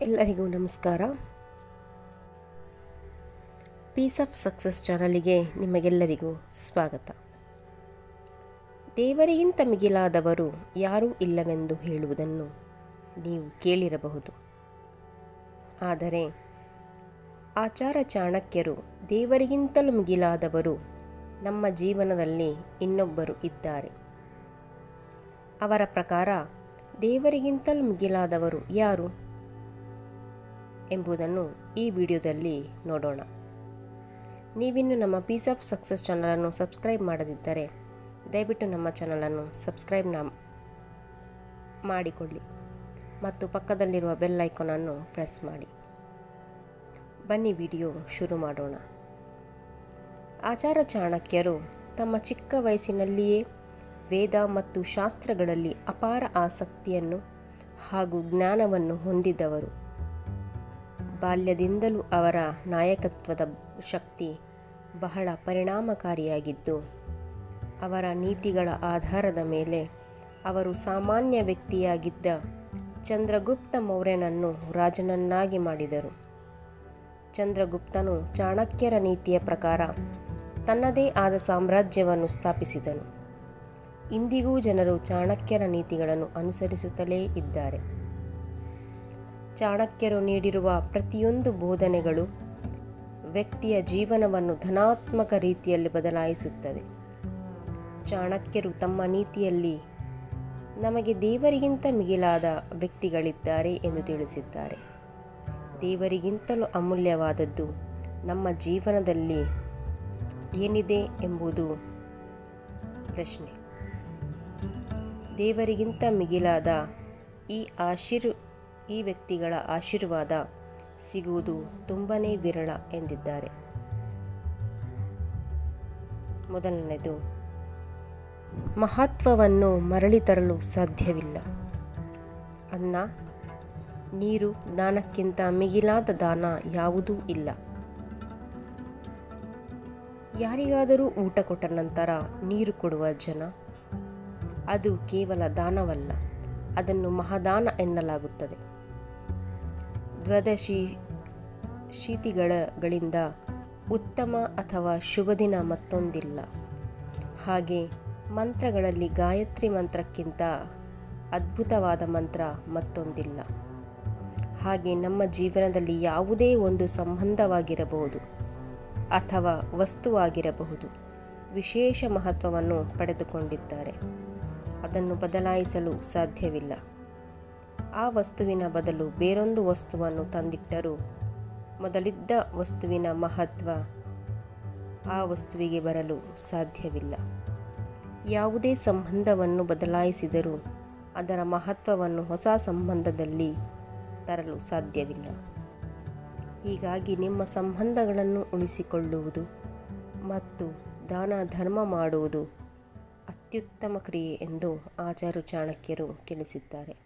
ಎಲ್ಲರಿಗೂ ನಮಸ್ಕಾರ. Piece of success ಚಾನಲಿಗೆ ನಿಮಗೆಲ್ಲರಿಗೂ ಸ್ವಾಗತ. ದೇವರಿಗಿಂತ ಮಿಗಿಲಾದವರು ಯಾರೂ ಇಲ್ಲವೆಂದು ಹೇಳುವುದನ್ನು ನೀವು ಕೇಳಿರಬಹುದು. ಆದರೆ ಆಚಾರ ಚಾಣಕ್ಯರು ದೇವರಿಗಿಂತಲೂ ಮಿಗಿಲಾದವರು ನಮ್ಮ ಜೀವನದಲ್ಲಿ ಇನ್ನೊಬ್ಬರು ಇದ್ದಾರೆ. ಅವರ ಪ್ರಕಾರ ದೇವರಿಗಿಂತಲೂ ಮಿಗಿಲಾದವರು ಯಾರು? ಎಂಬುದನ್ನು ಈ ವಿಡಿಯೋದಲ್ಲಿ ನೋಡೋಣ. ನೀವಿನ್ನು ನಮ್ಮ ಪೀಸ್ ಆಫ್ ಸಕ್ಸಸ್ ಚಾನಲನ್ನು ಸಬ್ಸ್ಕ್ರೈಬ್ ಮಾಡದಿದ್ದರೆ ದಯವಿಟ್ಟು ನಮ್ಮ ಚಾನಲನ್ನು ಸಬ್ಸ್ಕ್ರೈಬ್ ಮಾಡಿಕೊಳ್ಳಿ ಮತ್ತು ಪಕ್ಕದಲ್ಲಿರುವ ಬೆಲ್ ಐಕಾನನ್ನು ಪ್ರೆಸ್ ಮಾಡಿ. ಬನ್ನಿ ವಿಡಿಯೋ ಶುರು ಮಾಡೋಣ. ಆಚಾರ ಚಾಣಕ್ಯರು ತಮ್ಮ ಚಿಕ್ಕ ವಯಸ್ಸಿನಲ್ಲಿಯೇ ವೇದ ಮತ್ತು ಶಾಸ್ತ್ರಗಳಲ್ಲಿ ಅಪಾರ ಆಸಕ್ತಿಯನ್ನು ಹಾಗೂ ಜ್ಞಾನವನ್ನು ಹೊಂದಿದವರು. ಬಾಲ್ಯದಿಂದಲೂ ಅವರ ನಾಯಕತ್ವದ ಶಕ್ತಿ ಬಹಳ ಪರಿಣಾಮಕಾರಿಯಾಗಿದ್ದು, ಅವರ ನೀತಿಗಳ ಆಧಾರದ ಮೇಲೆ ಅವರು ಸಾಮಾನ್ಯ ವ್ಯಕ್ತಿಯಾಗಿದ್ದ ಚಂದ್ರಗುಪ್ತ ಮೌರ್ಯನನ್ನು ರಾಜನನ್ನಾಗಿ ಮಾಡಿದರು. ಚಂದ್ರಗುಪ್ತನು ಚಾಣಕ್ಯರ ನೀತಿಯ ಪ್ರಕಾರ ತನ್ನದೇ ಆದ ಸಾಮ್ರಾಜ್ಯವನ್ನು ಸ್ಥಾಪಿಸಿದನು. ಇಂದಿಗೂ ಜನರು ಚಾಣಕ್ಯರ ನೀತಿಗಳನ್ನು ಅನುಸರಿಸುತ್ತಲೇ ಇದ್ದಾರೆ. ಚಾಣಕ್ಯರು ನೀಡಿರುವ ಪ್ರತಿಯೊಂದು ಬೋಧನೆಗಳು ವ್ಯಕ್ತಿಯ ಜೀವನವನ್ನು ಧನಾತ್ಮಕ ರೀತಿಯಲ್ಲಿ ಬದಲಾಯಿಸುತ್ತದೆ. ಚಾಣಕ್ಯರು ತಮ್ಮ ನೀತಿಯಲ್ಲಿ ನಮಗೆ ದೇವರಿಗಿಂತ ಮಿಗಿಲಾದ ವ್ಯಕ್ತಿಗಳಿದ್ದಾರೆ ಎಂದು ತಿಳಿಸಿದ್ದಾರೆ. ದೇವರಿಗಿಂತಲೂ ಅಮೂಲ್ಯವಾದದ್ದು ನಮ್ಮ ಜೀವನದಲ್ಲಿ ಏನಿದೆ ಎಂಬುದು ಪ್ರಶ್ನೆ. ದೇವರಿಗಿಂತ ಮಿಗಿಲಾದ ಈ ಆಶೀರ್ ಈ ವ್ಯಕ್ತಿಗಳ ಆಶೀರ್ವಾದ ಸಿಗುವುದು ತುಂಬನೇ ವಿರಳ ಎಂದಿದ್ದಾರೆ. ಮೊದಲನೆಯದು, ಮಹತ್ವವನ್ನು ಮರಳಿ ತರಲು ಸಾಧ್ಯವಿಲ್ಲ. ಅನ್ನ, ನೀರು ದಾನಕ್ಕಿಂತ ಮಿಗಿಲಾದ ದಾನ ಯಾವುದೂ ಇಲ್ಲ. ಯಾರಿಗಾದರೂ ಊಟ ಕೊಟ್ಟ ನಂತರ ನೀರು ಕೊಡುವ ಜನ, ಅದು ಕೇವಲ ದಾನವಲ್ಲ, ಅದನ್ನು ಮಹಾದಾನ ಎನ್ನಲಾಗುತ್ತದೆ. ದ್ವಾದಶಿ ಶೀತಿಗಳಗಳಿಂದ ಉತ್ತಮ ಅಥವಾ ಶುಭ ದಿನ ಮತ್ತೊಂದಿಲ್ಲ. ಹಾಗೆ ಮಂತ್ರಗಳಲ್ಲಿ ಗಾಯತ್ರಿ ಮಂತ್ರಕ್ಕಿಂತ ಅದ್ಭುತವಾದ ಮಂತ್ರ ಮತ್ತೊಂದಿಲ್ಲ. ಹಾಗೆ ನಮ್ಮ ಜೀವನದಲ್ಲಿ ಯಾವುದೇ ಒಂದು ಸಂಬಂಧವಾಗಿರಬಹುದು ಅಥವಾ ವಸ್ತುವಾಗಿರಬಹುದು ವಿಶೇಷ ಮಹತ್ವವನ್ನು ಪಡೆದುಕೊಂಡಿದ್ದಾರೆ. ಅದನ್ನು ಬದಲಾಯಿಸಲು ಸಾಧ್ಯವಿಲ್ಲ. ಆ ವಸ್ತುವಿನ ಬದಲು ಬೇರೊಂದು ವಸ್ತುವನ್ನು ತಂದಿಟ್ಟರು. ಮೊದಲಿದ್ದ ವಸ್ತುವಿನ ಮಹತ್ವ ಆ ವಸ್ತುವಿಗೆ ಬರಲು ಸಾಧ್ಯವಿಲ್ಲ. ಯಾವುದೇ ಸಂಬಂಧವನ್ನು ಬದಲಾಯಿಸಿದರೂ ಅದರ ಮಹತ್ವವನ್ನು ಹೊಸ ಸಂಬಂಧದಲ್ಲಿ ತರಲು ಸಾಧ್ಯವಿಲ್ಲ. ಹೀಗಾಗಿ ನಿಮ್ಮ ಸಂಬಂಧಗಳನ್ನು ಉಳಿಸಿಕೊಳ್ಳುವುದು ಮತ್ತು ದಾನ ಧರ್ಮ ಮಾಡುವುದು ಅತ್ಯುತ್ತಮ ಕ್ರಿಯೆ ಎಂದು ಆಚಾರ್ಯ ಚಾಣಕ್ಯರು ತಿಳಿಸಿದ್ದಾರೆ.